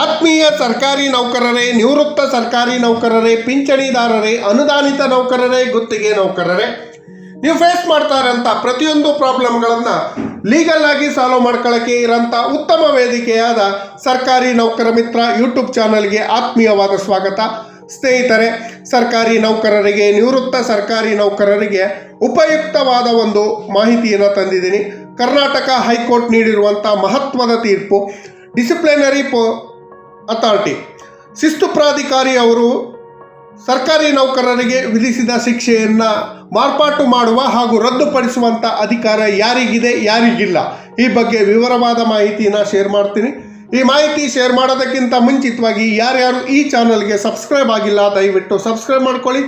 ಆತ್ಮೀಯ ಸರ್ಕಾರಿ ನೌಕರರೇ, ನಿವೃತ್ತ ಸರ್ಕಾರಿ ನೌಕರರೇ, ಪಿಂಚಣಿದಾರರೇ, ಅನುದಾನಿತ ನೌಕರರೇ, ಗುತ್ತಿಗೆ ನೌಕರರೇ, ನೀವು ಫೇಸ್ ಮಾಡ್ತಾ ಇರೋಂಥ ಪ್ರತಿಯೊಂದು ಪ್ರಾಬ್ಲಮ್ಗಳನ್ನು ಲೀಗಲ್ ಆಗಿ ಸಾಲ್ವ್ ಮಾಡ್ಕೊಳ್ಳೋಕ್ಕೆ ಇರೋಂಥ ಉತ್ತಮ ವೇದಿಕೆಯಾದ ಸರ್ಕಾರಿ ನೌಕರ ಮಿತ್ರ ಯೂಟ್ಯೂಬ್ ಚಾನಲ್ಗೆ ಆತ್ಮೀಯವಾದ ಸ್ವಾಗತ. ಸ್ನೇಹಿತರೆ, ಸರ್ಕಾರಿ ನೌಕರರಿಗೆ, ನಿವೃತ್ತ ಸರ್ಕಾರಿ ನೌಕರರಿಗೆ ಉಪಯುಕ್ತವಾದ ಒಂದು ಮಾಹಿತಿಯನ್ನು ತಂದಿದ್ದೀನಿ. ಕರ್ನಾಟಕ ಹೈಕೋರ್ಟ್ ನೀಡಿರುವಂಥ ಮಹತ್ವದ ತೀರ್ಪು ಡಿಸಿಪ್ಲಿನರಿ ಪೋ ಅಥಾರಿಟಿ ಶಿಸ್ತು ಪ್ರಾಧಿಕಾರಿ ಅವರು ಸರ್ಕಾರಿ ನೌಕರರಿಗೆ ವಿಧಿಸಿದ ಶಿಕ್ಷೆಯನ್ನು ಮಾರ್ಪಾಟು ಮಾಡುವ ಹಾಗೂ ರದ್ದುಪಡಿಸುವಂಥ ಅಧಿಕಾರ ಯಾರಿಗಿದೆ, ಯಾರಿಗಿಲ್ಲ. ಈ ಬಗ್ಗೆ ವಿವರವಾದ ಮಾಹಿತಿನ ಶೇರ್ ಮಾಡ್ತೀನಿ. ಈ ಮಾಹಿತಿ ಶೇರ್ ಮಾಡೋದಕ್ಕಿಂತ ಮುಂಚಿತವಾಗಿ ಯಾರ್ಯಾರು ಈ ಚಾನಲ್ಗೆ ಸಬ್ಸ್ಕ್ರೈಬ್ ಆಗಿಲ್ಲ, ದಯವಿಟ್ಟು ಸಬ್ಸ್ಕ್ರೈಬ್ ಮಾಡ್ಕೊಳ್ಳಿ.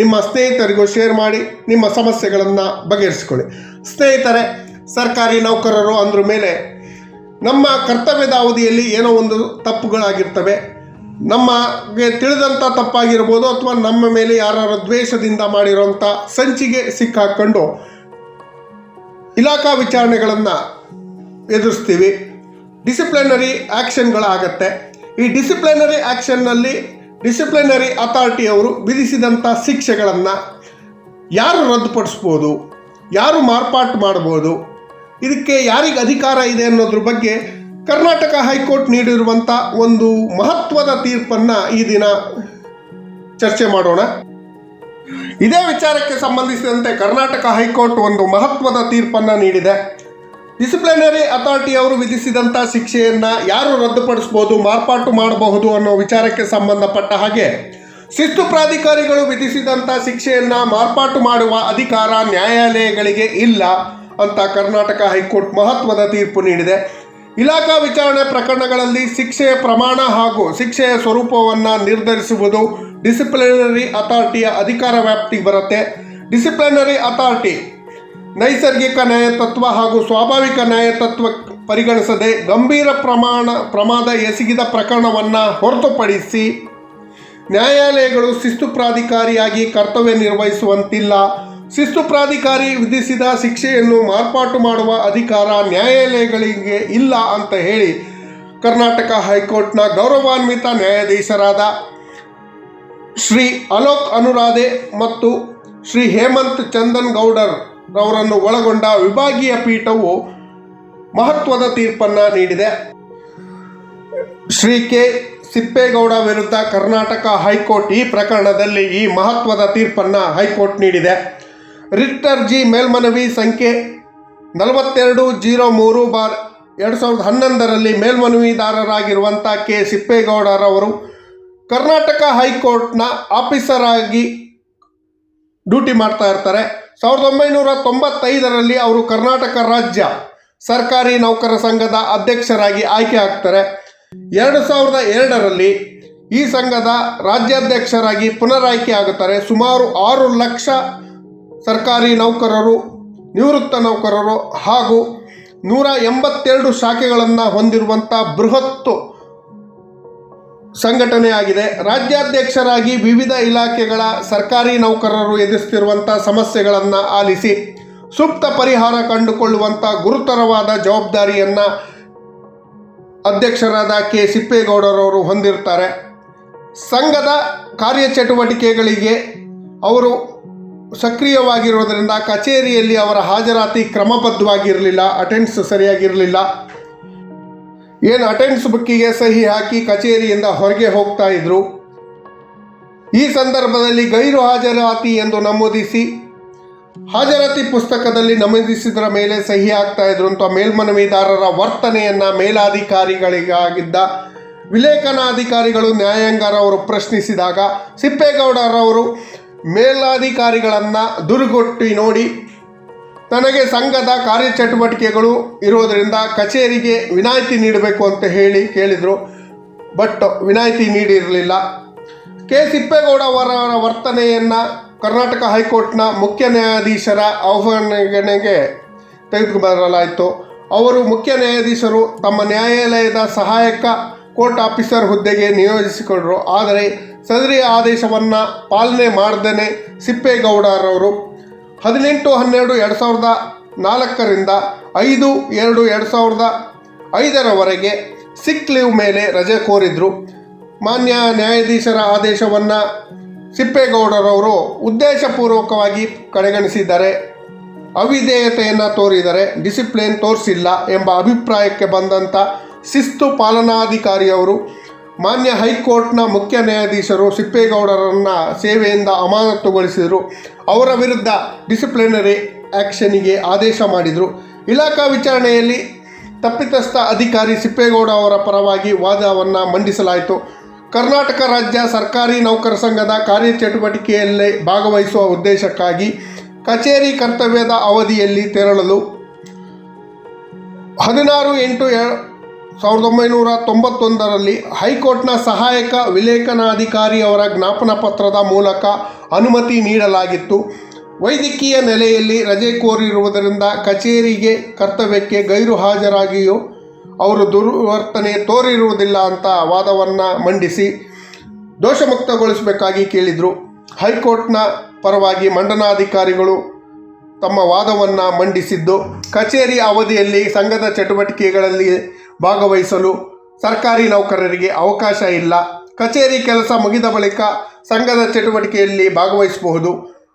ನಿಮ್ಮ ಸ್ನೇಹಿತರಿಗೂ ಶೇರ್ ಮಾಡಿ, ನಿಮ್ಮ ಸಮಸ್ಯೆಗಳನ್ನು ಬಗೆಹರಿಸ್ಕೊಳ್ಳಿ. ಸ್ನೇಹಿತರೆ, ಸರ್ಕಾರಿ ನೌಕರರು ಅಂದ್ರ ಮೇಲೆ ನಮ್ಮ ಕರ್ತವ್ಯದ ಅವಧಿಯಲ್ಲಿ ಏನೋ ಒಂದು ತಪ್ಪುಗಳಾಗಿರ್ತವೆ. ನಮಗೆ ತಿಳಿದಂಥ ತಪ್ಪಾಗಿರ್ಬೋದು ಅಥವಾ ನಮ್ಮ ಮೇಲೆ ಯಾರು ದ್ವೇಷದಿಂದ ಮಾಡಿರೋಂಥ ಸಂಚಿಗೆ ಸಿಕ್ಕಾಕ್ಕೊಂಡು ಇಲಾಖಾ ವಿಚಾರಣೆಗಳನ್ನು ಎದುರಿಸ್ತೀವಿ. ಡಿಸಿಪ್ಲಿನರಿ ಆ್ಯಕ್ಷನ್ಗಳಾಗತ್ತೆ. ಈ ಡಿಸಿಪ್ಲಿನರಿ ಆ್ಯಕ್ಷನ್ನಲ್ಲಿ ಡಿಸಿಪ್ಲಿನರಿ ಅಥಾರಿಟಿಯವರು ವಿಧಿಸಿದಂಥ ಶಿಕ್ಷೆಗಳನ್ನು ಯಾರು ರದ್ದುಪಡಿಸ್ಬೋದು, ಯಾರು ಮಾರ್ಪಾಟು ಮಾಡ್ಬೋದು ಇದಕ್ಕೆ ಯಾರಿಗೆ ಅಧಿಕಾರ ಇದೆ ಅನ್ನೋದ್ರ ಬಗ್ಗೆ ಕರ್ನಾಟಕ ಹೈಕೋರ್ಟ್ ನೀಡಿರುವಂಥ ಒಂದು ಮಹತ್ವದ ತೀರ್ಪನ್ನು ಈ ದಿನ ಚರ್ಚೆ ಮಾಡೋಣ. ಇದೇ ವಿಚಾರಕ್ಕೆ ಸಂಬಂಧಿಸಿದಂತೆ ಕರ್ನಾಟಕ ಹೈಕೋರ್ಟ್ ಒಂದು ಮಹತ್ವದ ತೀರ್ಪನ್ನು ನೀಡಿದೆ. ಡಿಸಿಪ್ಲಿನರಿ ಅಥಾರಿಟಿ ಅವರು ವಿಧಿಸಿದಂಥ ಶಿಕ್ಷೆಯನ್ನು ಯಾರು ರದ್ದುಪಡಿಸ್ಬೋದು, ಮಾರ್ಪಾಟು ಮಾಡಬಹುದು ಅನ್ನೋ ವಿಚಾರಕ್ಕೆ ಸಂಬಂಧಪಟ್ಟ ಹಾಗೆ ಶಿಸ್ತು ಪ್ರಾಧಿಕಾರಿಗಳು ವಿಧಿಸಿದಂಥ ಶಿಕ್ಷೆಯನ್ನು ಮಾರ್ಪಾಟು ಮಾಡುವ ಅಧಿಕಾರ ನ್ಯಾಯಾಲಯಗಳಿಗೆ ಇಲ್ಲ. ಅಂತ ಕರ್ನಾಟಕ ಹೈಕೋರ್ಟ್ ಮಹತ್ವದ ತೀರ್ಪು ನೀಡಿದೆ. ಇಲಾಖಾ ವಿಚಾರಣೆ ಪ್ರಕರಣಗಳಲ್ಲಿ ಶಿಕ್ಷೆಯ ಪ್ರಮಾಣ ಹಾಗೂ ಶಿಕ್ಷೆಯ ಸ್ವರೂಪವನ್ನು ನಿರ್ಧರಿಸುವುದು ಡಿಸಿಪ್ಲಿನರಿ ಅಥಾರಿಟಿಯ ಅಧಿಕಾರ ವ್ಯಾಪ್ತಿಗೆ ಬರುತ್ತೆ. ಡಿಸಿಪ್ಲಿನರಿ ಅಥಾರಿಟಿ ನೈಸರ್ಗಿಕ ನ್ಯಾಯತತ್ವ ಹಾಗೂ ಸ್ವಾಭಾವಿಕ ನ್ಯಾಯತತ್ವ ಪರಿಗಣಿಸದೆ ಗಂಭೀರ ಪ್ರಮಾಣ, ಪ್ರಮಾದ ಎಸಗಿದ ಪ್ರಕರಣವನ್ನು ಹೊರತುಪಡಿಸಿ ನ್ಯಾಯಾಲಯಗಳು ಶಿಸ್ತು ಪ್ರಾಧಿಕಾರಿಯಾಗಿ ಕರ್ತವ್ಯ ನಿರ್ವಹಿಸುವಂತಿಲ್ಲ. ಶಿಸ್ತು ಪ್ರಾಧಿಕಾರಿ ವಿಧಿಸಿದ ಶಿಕ್ಷೆಯನ್ನು ಮಾರ್ಪಾಟು ಮಾಡುವ ಅಧಿಕಾರ ನ್ಯಾಯಾಲಯಗಳಿಗೆ ಇಲ್ಲ ಅಂತ ಹೇಳಿ ಕರ್ನಾಟಕ ಹೈಕೋರ್ಟ್ನ ಗೌರವಾನ್ವಿತ ನ್ಯಾಯಾಧೀಶರಾದ ಶ್ರೀ ಅಲೋಕ್ ಅನುರಾಧೆ ಮತ್ತು ಶ್ರೀ ಹೇಮಂತ್ ಚಂದನ್ ಗೌಡರ್ ಅವರನ್ನು ಒಳಗೊಂಡ ವಿಭಾಗೀಯ ಪೀಠವು ಮಹತ್ವದ ತೀರ್ಪನ್ನು ನೀಡಿದೆ. ಶ್ರೀ ಕೆ. ಸಿಪ್ಪೇಗೌಡ ವಿರುದ್ಧ ಕರ್ನಾಟಕ ಹೈಕೋರ್ಟ್ ಈ ಪ್ರಕರಣದಲ್ಲಿ ಈ ಮಹತ್ವದ ತೀರ್ಪನ್ನು ಹೈಕೋರ್ಟ್ ನೀಡಿದೆ. ರಿಟ್ ಜಿ ಮೇಲ್ಮನವಿ ಸಂಖ್ಯೆ ನಲವತ್ತೆರಡು ಜೀರೋ ಮೂರು ಬಾರ್ ಎರಡು ಸಾವಿರದ ಹನ್ನೊಂದರಲ್ಲಿ ಮೇಲ್ಮನವಿದಾರರಾಗಿರುವಂಥ ಕೆ ಸಿಪ್ಪೇಗೌಡರವರು ಕರ್ನಾಟಕ ಹೈಕೋರ್ಟ್ನ ಆಫೀಸರ್ ಆಗಿ ಡ್ಯೂಟಿ ಮಾಡ್ತಾ ಇರ್ತಾರೆ. ಸಾವಿರದ ಒಂಬೈನೂರ ತೊಂಬತ್ತೈದರಲ್ಲಿ ಅವರು ಕರ್ನಾಟಕ ರಾಜ್ಯ ಸರ್ಕಾರಿ ನೌಕರ ಸಂಘದ ಅಧ್ಯಕ್ಷರಾಗಿ ಆಯ್ಕೆ ಆಗ್ತಾರೆ. ಎರಡು ಸಾವಿರದ ಎರಡರಲ್ಲಿ ಈ ಸಂಘದ ರಾಜ್ಯಾಧ್ಯಕ್ಷರಾಗಿ ಪುನರಾಯ್ಕೆ ಆಗುತ್ತಾರೆ. ಸುಮಾರು ಆರು ಲಕ್ಷ ಸರ್ಕಾರಿ ನೌಕರರು, ನಿವೃತ್ತ ನೌಕರರು ಹಾಗೂ ನೂರ ಎಂಬತ್ತೆರಡು ಶಾಖೆಗಳನ್ನು ಹೊಂದಿರುವಂಥ ಬೃಹತ್ತು ಸಂಘಟನೆಯಾಗಿದೆ. ರಾಜ್ಯಾಧ್ಯಕ್ಷರಾಗಿ ವಿವಿಧ ಇಲಾಖೆಗಳ ಸರ್ಕಾರಿ ನೌಕರರು ಎದುರಿಸ್ತಿರುವಂಥ ಸಮಸ್ಯೆಗಳನ್ನು ಆಲಿಸಿ ಸೂಕ್ತ ಪರಿಹಾರ ಕಂಡುಕೊಳ್ಳುವಂಥ ಗುರುತರವಾದ ಜವಾಬ್ದಾರಿಯನ್ನು ಅಧ್ಯಕ್ಷರಾದ ಕೆ. ಸಿಪ್ಪೇಗೌಡರವರು ಹೊಂದಿರ್ತಾರೆ ಸಂಘದ ಕಾರ್ಯಚಟುವಟಿಕೆಗಳಿಗೆ ಅವರು ಸಕ್ರಿಯವಾಗಿರೋದರಿಂದ ಕಚೇರಿಯಲ್ಲಿ ಅವರ ಹಾಜರಾತಿ ಕ್ರಮಬದ್ಧವಾಗಿರಲಿಲ್ಲ ಅಟೆಂಡ್ಸ್ ಸರಿಯಾಗಿರಲಿಲ್ಲ. ಏನು ಅಟೆಂಡ್ಸ್ ಬುಕ್ಕಿಗೆ ಸಹಿ ಹಾಕಿ ಕಚೇರಿಯಿಂದ ಹೊರಗೆ ಹೋಗ್ತಾ ಇದ್ರು? ಈ ಸಂದರ್ಭದಲ್ಲಿ ಗೈರು ಹಾಜರಾತಿ ಎಂದು ನಮೂದಿಸಿ, ಹಾಜರಾತಿ ಪುಸ್ತಕದಲ್ಲಿ ನಮೂದಿಸಿದರ ಮೇಲೆ ಸಹಿ ಹಾಕ್ತಾ ಇದ್ರು ಅಂತ ಮೇಲ್ಮನವಿದಾರರ ವರ್ತನೆಯನ್ನು ಮೇಲಾಧಿಕಾರಿಗಳಿಗಾಗಿದ್ದ ವಿಲೇಖನಾಧಿಕಾರಿಗಳು ನ್ಯಾಯಾಂಗರವರು ಪ್ರಶ್ನಿಸಿದಾಗ ಸಿಪ್ಪೇಗೌಡರವರು ಮೇಲಾಧಿಕಾರಿಗಳನ್ನು ದುರುಗೊಟ್ಟಿ ನೋಡಿ ನನಗೆ ಸಂಘದ ಕಾರ್ಯಚಟುವಟಿಕೆಗಳು ಇರೋದರಿಂದ ಕಚೇರಿಗೆ ವಿನಾಯಿತಿ ನೀಡಬೇಕು ಅಂತ ಹೇಳಿ ಕೇಳಿದರು. ಬಟ್ ವಿನಾಯಿತಿ ನೀಡಿರಲಿಲ್ಲ. ಕೆ. ಸಿಪ್ಪೇಗೌಡ ಅವರ ವರ್ತನೆಯನ್ನು ಕರ್ನಾಟಕ ಹೈಕೋರ್ಟ್ನ ಮುಖ್ಯ ನ್ಯಾಯಾಧೀಶರ ಆಹ್ವಾನಗಣೆಗೆ ತೆಗೆದುಕೊಂಡು ಅವರು ಮುಖ್ಯ ನ್ಯಾಯಾಧೀಶರು ತಮ್ಮ ನ್ಯಾಯಾಲಯದ ಸಹಾಯಕ ಕೋರ್ಟ್ ಆಫೀಸರ್ ಹುದ್ದೆಗೆ ನಿಯೋಜಿಸಿಕೊಂಡರು. ಆದರೆ ಸದರಿ ಆದೇಶವನ್ನು ಪಾಲನೆ ಮಾಡದೇ ಸಿಪ್ಪೇಗೌಡರವರು. ಹದಿನೆಂಟು ಹನ್ನೆರಡು ಎರಡು ಸಾವಿರದ ನಾಲ್ಕರಿಂದ ಐದು ಎರಡು ಎರಡು ಸಾವಿರದ ಐದರವರೆಗೆ ಸಿಕ್ ಲೀವ್ ಮೇಲೆ ರಜೆ ಕೋರಿದ್ರು. ಮಾನ್ಯ ನ್ಯಾಯಾಧೀಶರ ಆದೇಶವನ್ನು ಸಿಪ್ಪೇಗೌಡರವರು ಉದ್ದೇಶಪೂರ್ವಕವಾಗಿ ಕಡೆಗಣಿಸಿದ್ದಾರೆ ಅವಿಧೇಯತೆಯನ್ನು ತೋರಿದರೆ ಡಿಸಿಪ್ಲಿನ್ ತೋರಿಸಿಲ್ಲ ಎಂಬ ಅಭಿಪ್ರಾಯಕ್ಕೆ ಬಂದಂಥ ಶಿಸ್ತು ಪಾಲನಾಧಿಕಾರಿಯವರು ಮಾನ್ಯ ಹೈಕೋರ್ಟ್ನ ಮುಖ್ಯ ನ್ಯಾಯಾಧೀಶರು ಸಿಪ್ಪೇಗೌಡರನ್ನು ಸೇವೆಯಿಂದ ಅಮಾನತುಗೊಳಿಸಿದರು. ಅವರ ವಿರುದ್ಧ ಡಿಸಿಪ್ಲಿನರಿ ಆ್ಯಕ್ಷನಿಗೆ ಆದೇಶ ಮಾಡಿದರು. ಇಲಾಖಾ ವಿಚಾರಣೆಯಲ್ಲಿ ತಪ್ಪಿತಸ್ಥ ಅಧಿಕಾರಿ ಸಿಪ್ಪೇಗೌಡ ಅವರ ಪರವಾಗಿ ವಾದವನ್ನು ಮಂಡಿಸಲಾಯಿತು. ಕರ್ನಾಟಕ ರಾಜ್ಯ ಸರ್ಕಾರಿ ನೌಕರ ಸಂಘದ ಕಾರ್ಯಚಟುವಟಿಕೆಯಲ್ಲಿ ಭಾಗವಹಿಸುವ ಉದ್ದೇಶಕ್ಕಾಗಿ ಕಚೇರಿ ಕರ್ತವ್ಯದ ಅವಧಿಯಲ್ಲಿ ತೆರಳಲು ಹದಿನಾರು ಎಂಟು ಸಾವಿರದ ಒಂಬೈನೂರ ತೊಂಬತ್ತೊಂದರಲ್ಲಿ ಹೈಕೋರ್ಟ್ನ ಸಹಾಯಕ ವಿಲೇಖನಾಧಿಕಾರಿಯವರ ಜ್ಞಾಪನ ಪತ್ರದ ಮೂಲಕ ಅನುಮತಿ ನೀಡಲಾಗಿತ್ತು. ವೈದ್ಯಕೀಯ ನೆಲೆಯಲ್ಲಿ ರಜೆ ಕೋರಿರುವುದರಿಂದ ಕಚೇರಿಗೆ ಕರ್ತವ್ಯಕ್ಕೆ ಗೈರು ಹಾಜರಾಗಿಯೂ ಅವರು ದುರ್ವರ್ತನೆ ತೋರಿರುವುದಿಲ್ಲ ಅಂತ ವಾದವನ್ನು ಮಂಡಿಸಿ ದೋಷಮುಕ್ತಗೊಳಿಸಬೇಕಾಗಿ ಕೇಳಿದರು. ಹೈಕೋರ್ಟ್ನ ಪರವಾಗಿ ಮಂಡನಾಧಿಕಾರಿಗಳು ತಮ್ಮ ವಾದವನ್ನು ಮಂಡಿಸಿದ್ದು, ಕಚೇರಿ ಅವಧಿಯಲ್ಲಿ ಸಂಘದ ಚಟುವಟಿಕೆಗಳಲ್ಲಿ ಭಾಗವಹಿಸಲು ಸರ್ಕಾರಿ ನೌಕರರಿಗೆ ಅವಕಾಶ ಇಲ್ಲ. ಕಚೇರಿ ಕೆಲಸ ಮುಗಿದ ಬಳಿಕ ಸಂಘದ ಚಟುವಟಿಕೆಯಲ್ಲಿ ಭಾಗವಹಿಸಬಹುದು.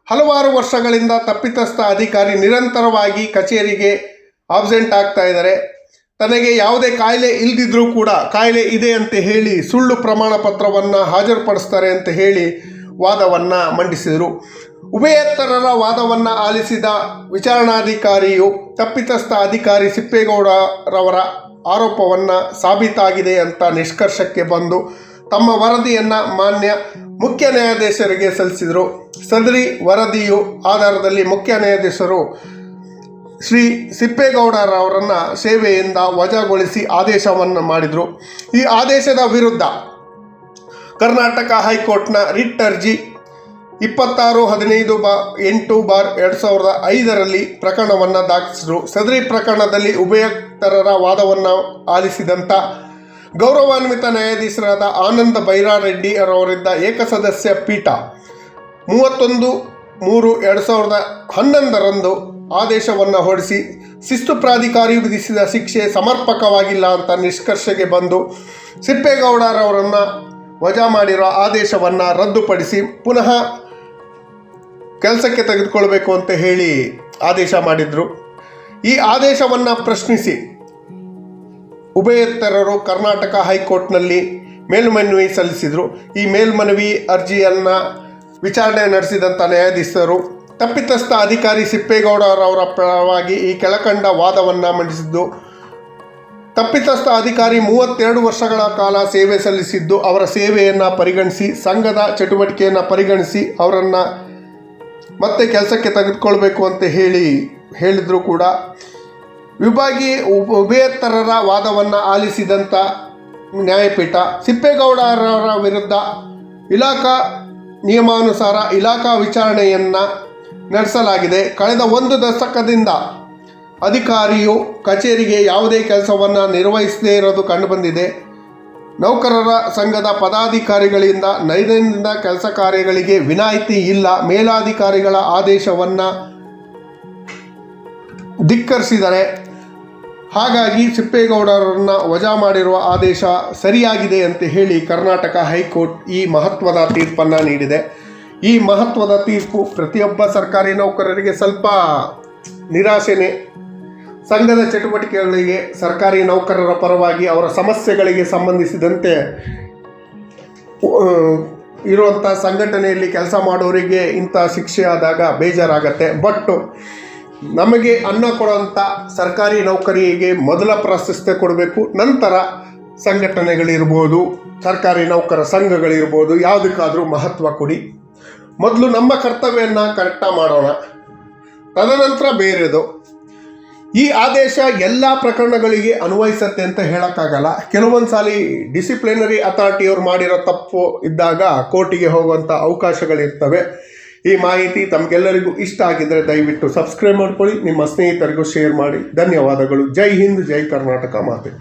ಹಲವಾರು ವರ್ಷಗಳಿಂದ ತಪ್ಪಿತಸ್ಥ ಅಧಿಕಾರಿ ನಿರಂತರವಾಗಿ ಕಚೇರಿಗೆ ಆಬ್ಸೆಂಟ್ ಆಗ್ತಾ ಇದ್ದಾರೆ. ತನಗೆ ಯಾವುದೇ ಕಾಯಿಲೆ ಇಲ್ದಿದ್ರೂ ಕೂಡ ಕಾಯಿಲೆ ಇದೆ ಅಂತ ಹೇಳಿ ಸುಳ್ಳು ಪ್ರಮಾಣ ಪತ್ರವನ್ನು ಹಾಜರುಪಡಿಸ್ತಾರೆ ಅಂತ ಹೇಳಿ ವಾದವನ್ನು ಮಂಡಿಸಿದರು. ಉಭಯತರರ ವಾದವನ್ನು ಆಲಿಸಿದ ವಿಚಾರಣಾಧಿಕಾರಿಯು ತಪ್ಪಿತಸ್ಥ ಅಧಿಕಾರಿ ಸಿಪ್ಪೇಗೌಡರವರ ಆರೋಪವನ್ನು ಸಾಬೀತಾಗಿದೆ ಅಂತ ನಿಷ್ಕರ್ಷಕ್ಕೆ ಬಂದು ತಮ್ಮ ವರದಿಯನ್ನು ಮಾನ್ಯ ಮುಖ್ಯ ನ್ಯಾಯಾಧೀಶರಿಗೆ ಸಲ್ಲಿಸಿದರು. ಸದರಿ ವರದಿಯು ಆಧಾರದಲ್ಲಿ ಮುಖ್ಯ ನ್ಯಾಯಾಧೀಶರು ಶ್ರೀ ಸಿಪ್ಪೇಗೌಡರವರನ್ನು ಸೇವೆಯಿಂದ ವಜಾಗೊಳಿಸಿ ಆದೇಶವನ್ನು ಮಾಡಿದರು. ಈ ಆದೇಶದ ವಿರುದ್ಧ ಕರ್ನಾಟಕ ಹೈಕೋರ್ಟ್ನ ರಿಟ್ ಅರ್ಜಿ ಇಪ್ಪತ್ತಾರು, ಹದಿನೈದು ಬಾ, ಎಂಟು ಬಾರ್ ಎರಡು ಸಾವಿರದ ಐದರಲ್ಲಿ ಪ್ರಕರಣವನ್ನು ದಾಖಲಿಸಿದರು. ಸದರಿ ಪ್ರಕರಣದಲ್ಲಿ ಉಭಯತರರ ವಾದವನ್ನು ಆಲಿಸಿದಂಥ ಗೌರವಾನ್ವಿತ ನ್ಯಾಯಾಧೀಶರಾದ ಆನಂದ ಬೈರಾರೆಡ್ಡಿ ಅವರಿದ್ದ ಏಕಸದಸ್ಯ ಪೀಠ ಮೂವತ್ತೊಂದು ಮೂರು ಎರಡು ಸಾವಿರದ ಹನ್ನೊಂದರಂದು ಆದೇಶವನ್ನು ಹೊರಡಿಸಿ, ಶಿಸ್ತು ಪ್ರಾಧಿಕಾರಿ ವಿಧಿಸಿದ ಶಿಕ್ಷೆ ಸಮರ್ಪಕವಾಗಿಲ್ಲ ಅಂತ ನಿಷ್ಕರ್ಷೆಗೆ ಬಂದು ಸಿಪ್ಪೇಗೌಡರವರನ್ನು ವಜಾ ಮಾಡಿರುವ ಆದೇಶವನ್ನು ರದ್ದುಪಡಿಸಿ, ಪುನಃ ಕೆಲಸಕ್ಕೆ ತೆಗೆದುಕೊಳ್ಬೇಕು ಅಂತ ಹೇಳಿ ಆದೇಶ ಮಾಡಿದರು. ಈ ಆದೇಶವನ್ನು ಪ್ರಶ್ನಿಸಿ ಉಭಯೇತರರು ಕರ್ನಾಟಕ ಹೈಕೋರ್ಟ್ನಲ್ಲಿ ಮೇಲ್ಮನವಿ ಸಲ್ಲಿಸಿದರು. ಈ ಮೇಲ್ಮನವಿ ಅರ್ಜಿಯನ್ನು ವಿಚಾರಣೆ ನಡೆಸಿದಂಥ ನ್ಯಾಯಾಧೀಶರು, ತಪ್ಪಿತಸ್ಥ ಅಧಿಕಾರಿ ಸಿಪ್ಪೇಗೌಡರವರ ಪರವಾಗಿ ಈ ಕೆಳಕಂಡ ವಾದವನ್ನು ಮಂಡಿಸಿದ್ದು, ತಪ್ಪಿತಸ್ಥ ಅಧಿಕಾರಿ ಮೂವತ್ತೆರಡು ವರ್ಷಗಳ ಕಾಲ ಸೇವೆ ಸಲ್ಲಿಸಿದ್ದು, ಅವರ ಸೇವೆಯನ್ನು ಪರಿಗಣಿಸಿ, ಸಂಘದ ಚಟುವಟಿಕೆಯನ್ನು ಪರಿಗಣಿಸಿ ಅವರನ್ನು ಮತ್ತೆ ಕೆಲಸಕ್ಕೆ ತೆಗೆದುಕೊಳ್ಬೇಕು ಅಂತ ಹೇಳಿ ಹೇಳಿದರೂ ಕೂಡ. ವಿಭಾಗಿ ಉಭಯತರರ ವಾದವನ್ನು ಆಲಿಸಿದಂಥ ನ್ಯಾಯಪೀಠ ಸಿಪ್ಪೇಗೌಡರವರ ವಿರುದ್ಧ ಇಲಾಖಾ ನಿಯಮಾನುಸಾರ ಇಲಾಖಾ ವಿಚಾರಣೆಯನ್ನು ನಡೆಸಲಾಗಿದೆ. ಕಳೆದ ಒಂದು ದಶಕದಿಂದ ಅಧಿಕಾರಿಯು ಕಚೇರಿಗೆ ಯಾವುದೇ ಕೆಲಸವನ್ನು ನಿರ್ವಹಿಸದೇ ಇರೋದು ಕಂಡುಬಂದಿದೆ ನೌಕರರ ಸಂಘದ ಪದಾಧಿಕಾರಿಗಳಿಂದ ನೈದಿನ ಕೆಲಸ ಕಾರ್ಯಗಳಿಗೆ ವಿನಾಯಿತಿ ಇಲ್ಲ. ಮೇಲಾಧಿಕಾರಿಗಳ ಆದೇಶವನ್ನು ಧಿಕ್ಕರಿಸಿದರೆ ಹಾಗಾಗಿ ಸಿಪ್ಪೇಗೌಡರನ್ನು ವಜಾ ಮಾಡಿರುವ ಆದೇಶ ಸರಿಯಾಗಿದೆ ಅಂತ ಹೇಳಿ ಕರ್ನಾಟಕ ಹೈಕೋರ್ಟ್ ಈ ಮಹತ್ವದ ತೀರ್ಪನ್ನು ನೀಡಿದೆ. ಈ ಮಹತ್ವದ ತೀರ್ಪು ಪ್ರತಿಯೊಬ್ಬ ಸರ್ಕಾರಿ ನೌಕರರಿಗೆ ಸ್ವಲ್ಪ ನಿರಾಶೆನೇ ಸಂಘದ ಚಟುವಟಿಕೆಗಳಿಗೆ ಸರ್ಕಾರಿ ನೌಕರರ ಪರವಾಗಿ ಅವರ ಸಮಸ್ಯೆಗಳಿಗೆ ಸಂಬಂಧಿಸಿದಂತೆ ಇರುವಂಥ ಸಂಘಟನೆಯಲ್ಲಿ ಕೆಲಸ ಮಾಡೋರಿಗೆ ಇಂಥ ಶಿಕ್ಷೆ ಆದಾಗ ಬೇಜಾರಾಗತ್ತೆ. ಬಟ್ ನಮಗೆ ಅನ್ನ ಕೊಡುವಂಥ ಸರ್ಕಾರಿ ನೌಕರಿಗೆ ಮೊದಲ ಪ್ರಾಶಸ್ತ್ಯ ಕೊಡಬೇಕು, ನಂತರ ಸಂಘಟನೆಗಳಿರ್ಬೋದು, ಸರ್ಕಾರಿ ನೌಕರ ಸಂಘಗಳಿರ್ಬೋದು, ಯಾವುದಕ್ಕಾದರೂ ಮಹತ್ವ ಕೊಡಿ. ಮೊದಲು ನಮ್ಮ ಕರ್ತವ್ಯವನ್ನು ಕರೆಕ್ಟಾಗಿ ಮಾಡೋಣ. ತದನಂತರ ಬೇರೆದು. ಈ ಆದೇಶ ಎಲ್ಲ ಪ್ರಕರಣಗಳಿಗೆ ಅನ್ವಯಿಸತ್ತೆ ಅಂತ ಹೇಳೋಕ್ಕಾಗಲ್ಲ. ಕೆಲವೊಂದು ಸಾರಿ ಡಿಸಿಪ್ಲಿನರಿ ಅಥಾರಿಟಿಯವ್ರು ಮಾಡಿರೋ ತಪ್ಪು ಇದ್ದಾಗ ಕೋರ್ಟಿಗೆ ಹೋಗುವಂಥ ಅವಕಾಶಗಳಿರ್ತವೆ. ಈ ಮಾಹಿತಿ ತಮಗೆಲ್ಲರಿಗೂ ಇಷ್ಟ ಆಗಿದ್ದರೆ ದಯವಿಟ್ಟು ಸಬ್ಸ್ಕ್ರೈಬ್ ಮಾಡ್ಕೊಳ್ಳಿ. ನಿಮ್ಮ ಸ್ನೇಹಿತರಿಗೂ ಶೇರ್ ಮಾಡಿ. ಧನ್ಯವಾದಗಳು. ಜೈ ಹಿಂದ್, ಜೈ ಕರ್ನಾಟಕ ಮಾತೆ.